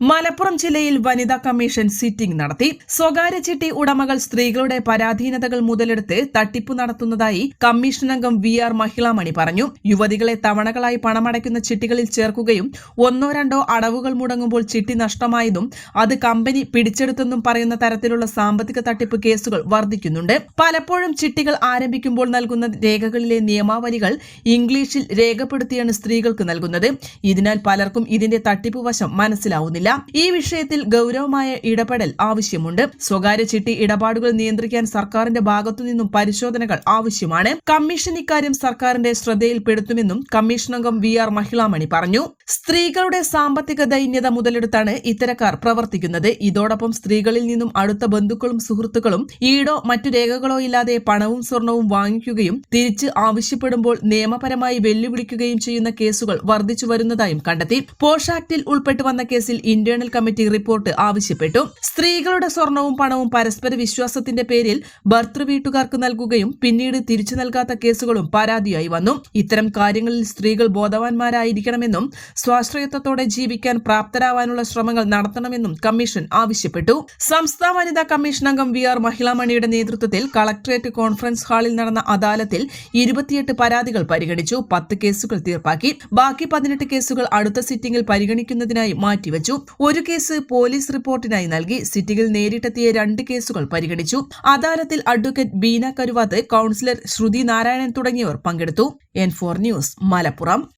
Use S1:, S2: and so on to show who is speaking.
S1: Malappuram ജില്ലയിൽ വനിതാ commission sitting നടത്തി. സ്വകാര്യ ചിട്ടി ഉടമകൾ സ്ത്രീകളുടെ പരാധീനതകൾ മുതലെടുത്ത് തട്ടിപ്പ് നടത്തുന്നതായി കമ്മീഷൻ അംഗം വി ആർ മഹിളാമണി പറഞ്ഞു. യുവതികളെ തവണകളായി പണമടയ്ക്കുന്ന ചിട്ടികളിൽ ചേർക്കുകയും ഒന്നോ രണ്ടോ അടവുകൾ മുടങ്ങുമ്പോൾ ചിട്ടി നഷ്ടമായതും അത് കമ്പനി പിടിച്ചെടുത്തെന്നും പറയുന്ന തരത്തിലുള്ള സാമ്പത്തിക തട്ടിപ്പ് കേസുകൾ വർദ്ധിക്കുന്നുണ്ട്. പലപ്പോഴും ചിട്ടികൾ ആരംഭിക്കുമ്പോൾ നൽകുന്ന രേഖകളിലെ നിയമാവലികൾ ഇംഗ്ലീഷിൽ രേഖപ്പെടുത്തിയാണ് സ്ത്രീകൾക്ക് നൽകുന്നത്. ഇതിനാൽ പലർക്കും ഇതിന്റെ തട്ടിപ്പ് വശം മനസ്സിലാവുന്നില്ല. ഈ വിഷയത്തിൽ ഗൗരവമായ ഇടപെടൽ ആവശ്യമുണ്ട്. സ്വകാര്യ ചിട്ടി ഇടപാടുകൾ നിയന്ത്രിക്കാൻ സർക്കാരിന്റെ ഭാഗത്തുനിന്നും പരിശോധനകൾ ആവശ്യമാണ്. കമ്മീഷൻ ഇക്കാര്യം സർക്കാരിന്റെ ശ്രദ്ധയിൽപ്പെടുത്തുമെന്നും കമ്മീഷൻ അംഗം വി ആർ മഹിളാമണി പറഞ്ഞു. സ്ത്രീകളുടെ സാമ്പത്തിക ദൈന്യത മുതലെടുത്താണ് ഇത്തരക്കാർ പ്രവർത്തിക്കുന്നത്. ഇതോടൊപ്പം സ്ത്രീകളിൽ നിന്നും അടുത്ത ബന്ധുക്കളും സുഹൃത്തുക്കളും ഈടോ മറ്റു രേഖകളോ ഇല്ലാതെ പണവും സ്വർണവും വാങ്ങിക്കുകയും തിരിച്ച് ആവശ്യപ്പെടുമ്പോൾ നിയമപരമായി വെല്ലുവിളിക്കുകയും ചെയ്യുന്ന കേസുകൾ വർദ്ധിച്ചു വരുന്നതായും കണ്ടെത്തി. പോഷാക്ടിൽ ഉൾപ്പെട്ടു വന്ന കേസിൽ ഇന്റേണൽ കമ്മിറ്റി റിപ്പോർട്ട് ആവശ്യപ്പെട്ടു. സ്ത്രീകളുടെ സ്വർണവും പണവും പരസ്പര വിശ്വാസത്തിന്റെ പേരിൽ ഭർത്തൃവീട്ടുകാർക്ക് നൽകുകയും പിന്നീട് തിരിച്ചു നൽകാത്ത കേസുകളും പരാതിയായി വന്നു. ഇത്തരം കാര്യങ്ങളിൽ സ്ത്രീകൾ ബോധവാന്മാരായിരിക്കണമെന്നും സ്വാശ്രയത്വത്തോടെ ജീവിക്കാൻ പ്രാപ്തരാവാനുള്ള ശ്രമങ്ങൾ നടത്തണമെന്നും കമ്മീഷൻ ആവശ്യപ്പെട്ടു. സംസ്ഥാന വനിതാ കമ്മീഷൻ അംഗം വി ആർ മഹിളാമണിയുടെ നേതൃത്വത്തിൽ കളക്ടറേറ്റ് കോൺഫറൻസ് ഹാളിൽ നടന്ന അദാലത്തിൽ ഇരുപത്തിയെട്ട് പരാതികൾ പരിഗണിച്ചു. പത്ത് കേസുകൾ തീർപ്പാക്കി. ബാക്കി പതിനെട്ട് കേസുകൾ അടുത്ത സിറ്റിംഗിൽ പരിഗണിക്കുന്നതിനായി മാറ്റിവച്ചു. ഒരു കേസ് പോലീസ് റിപ്പോർട്ടിനായി നൽകി. സിറ്റിയിൽ നേരിട്ടെത്തിയ രണ്ട് കേസുകൾ പരിഗണിച്ചു. അദാലത്തിൽ അഡ്വക്കേറ്റ് ബീന കരുവാത്ത് കൌൺസിലർ ശ്രുതി നാരായണൻ തുടങ്ങിയവർ പങ്കെടുത്തു. N four news Malappuram.